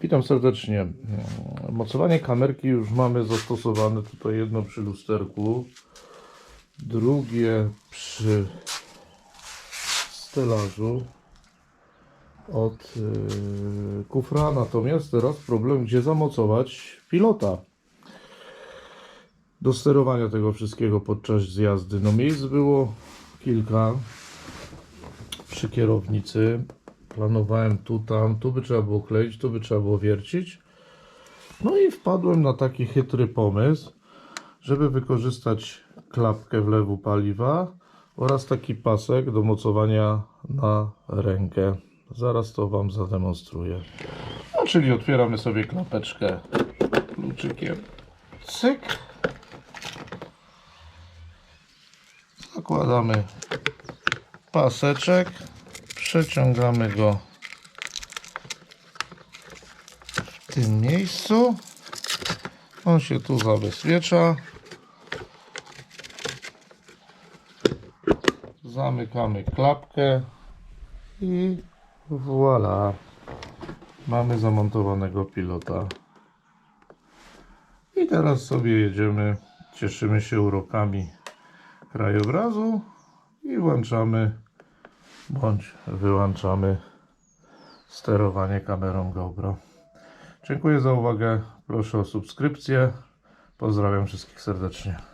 Witam serdecznie. Mocowanie kamerki już mamy zastosowane tutaj jedno przy lusterku, drugie przy stelażu od yy, kufra. Natomiast teraz problem, gdzie zamocować pilota do sterowania tego wszystkiego podczas zjazdy. No miejsc było kilka przy kierownicy. Planowałem tu, tam, tu by trzeba było kleić, tu by trzeba było wiercić. No i wpadłem na taki chytry pomysł, żeby wykorzystać klapkę wlewu paliwa oraz taki pasek do mocowania na rękę. Zaraz to Wam zademonstruję. No, czyli otwieramy sobie klapeczkę kluczykiem. Cyk. Zakładamy paseczek, przeciągamy go w tym miejscu. On się tu zabezpiecza. Zamykamy klapkę i voilà. Mamy zamontowanego pilota. I teraz sobie jedziemy, cieszymy się urokami krajobrazu i włączamy bądź wyłączamy sterowanie kamerą GoPro. Dziękuję za uwagę. Proszę o subskrypcję. Pozdrawiam wszystkich serdecznie.